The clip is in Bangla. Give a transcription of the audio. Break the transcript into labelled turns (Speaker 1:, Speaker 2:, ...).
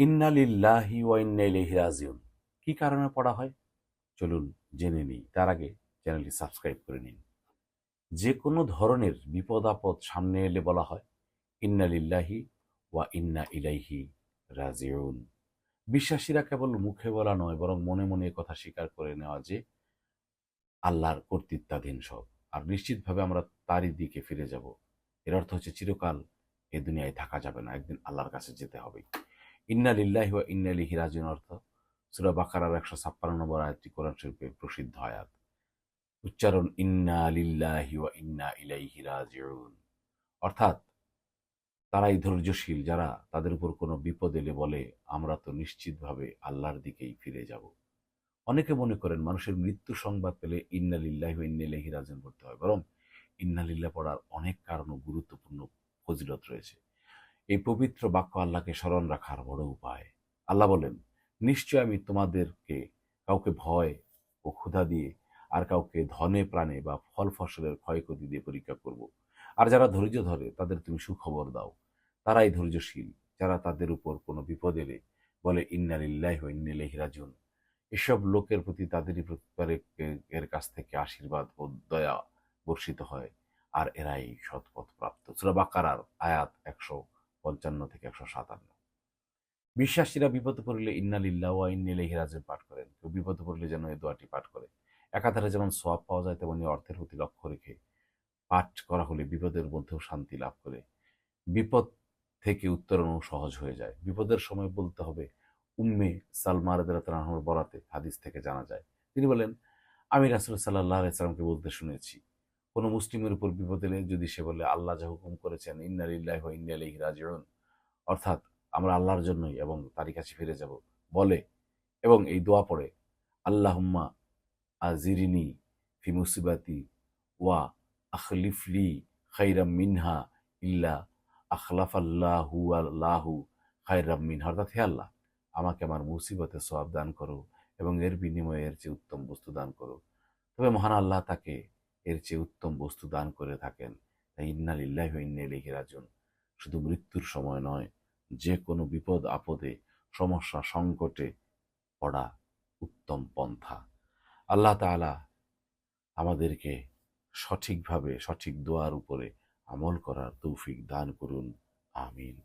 Speaker 1: ইন্নালিল্লাহি ওয়া ইন্না রাজিউন। কি কারণে পড়া হয়? চলুন জেনে নিই। তার আগে চ্যানেলটি সাবস্ক্রাইব করে নিন। যে কোনো ধরনের বিপদ আপদ সামনে এলে বলা হয়, ইন্নালিল্লাহি ওয়া ইন্না ইলাইহি রাজিউন। বিশ্বাসীরা কেবল মুখে বলা নয়, বরং মনে মনে কথা স্বীকার করে নেওয়া যে, আল্লাহর কর্তৃত্বাধীন সব। আর নিশ্চিতভাবে আমরা তারই দিকে ফিরে যাব। এর অর্থ হচ্ছে, চিরকাল এ দুনিয়ায় থাকা যাবে না। একদিন আল্লাহর কাছে যেতে হবে ইন্না লিল্লাহি ওয়া ইন্না ইলাইহি রাজিউন অর্থ সূরা বাকারার একশো ছাপ্পান্ন নম্বর আয়াতটি কোরআন শরীফে প্রসিদ্ধ আয়াত। উচ্চারণ, ইন্না লিল্লাহি ওয়া ইন্না ইলাইহি রাজিউন। অর্থাৎ তারাই ধৈর্যশীল, যারা তাদের উপর কোনো বিপদ এলে বলে, আমরা তো নিশ্চিতভাবে আল্লাহর দিকেই ফিরে যাব। অনেকে মনে করেন মানুষের মৃত্যু সংবাদ পেলে ইন্নালিল্লাহ ইন্নালিহি রাজন পড়তে হয়। বরং ইন্নালিল্লাহ পড়ার অনেক কারণ ও গুরুত্বপূর্ণ ফজিলত রয়েছে। এই পবিত্র বাক্য আল্লাহকে স্মরণ রাখার বড় উপায়। আল্লাহ বলেন, নিশ্চয় আমি তোমাদেরকে কাউকে ভয় ও ক্ষুধা দিয়ে আর কাউকে ধনে প্রাণে বা ফল ফসলের ক্ষয়ক্ষতি দিয়ে পরীক্ষা করব। আর যারা ধৈর্য ধরে তাদের তুমি সুখবর দাও। তারাই ধৈর্যশীল, যারা তাদের উপর কোনো বিপদ এলে বলে ইন্নালিল্লাহ ইন্নালিহি রাজিউন। এসব লোকের প্রতি তাদেরই এর কাছ থেকে আশীর্বাদ ও দয়া বর্ষিত হয়, আর এরাই সৎপথ প্রাপ্ত সুরা বাকারার আয়াত একশো পঞ্চান্ন থেকে একশো সাতান্ন। বিশ্বাসীরা বিপদে পড়লে ইন্নালিল্লাহ ওয়া রাজিউন পাঠ করেন। কেউ বিপদে পড়লে যেন এই দোয়াটি পাঠ করে। একাধারে যেমন সোয়াব পাওয়া যায়, তেমনি অর্থের প্রতি লক্ষ্য রেখে পাঠ করা হলে বিপদের মধ্যেও শান্তি লাভ করে। বিপদ থেকে উত্তরণও সহজ হয়ে যায়। বিপদের সময় বলতে হবে, উম্মে সালমা রাদিয়াল্লাহু বরাতে হাদিস থেকে জানা যায়। তিনি বলেন, আমি রাসূল আলাইহি সাল্লামকে বলতে শুনেছি কোনো মুসলিমের উপর বিপদ এলে যদি সে বলে, আল্লাহ যা হুকুম করেছেন, ইন্না লিল্লাহি ওয়া ইন্না ইলাইহি রাজিউন। অর্থাৎ আমরা আল্লাহর জন্যই এবং তারই কাছে ফিরে যাব। বলে এবং এই দোয়া পড়ে, আল্লাহুম্মা আজিরিনি ফি মুসিবাতি ওয়া আখলিফলি খাইরাম মিনহা ইল্লা আখলাফ আল্লাহু আল্লাহু খাইরাম মিনহা। অর্থাৎ, হে আল্লাহ, আমাকে আমার মুসিবতে সওয়াব দান করো এবং এর বিনিময়ে এর চেয়ে উত্তম বস্তু দান করো। তবে মহান আল্লাহ তাকে এর চেয়ে উত্তম বস্তু দান করে থাকেন। তাই ইন্না লিল্লাহি ইন্না রাজিউন। শুধু মৃত্যুর সময় নয় যে কোনো বিপদ, আপদে, সমস্যা, সংকটে পড়া উত্তম পন্থা। আল্লাহ তাআলা আমাদেরকে সঠিকভাবে সঠিক দোয়ার উপরে আমল করার তৌফিক দান করুন। আমিন।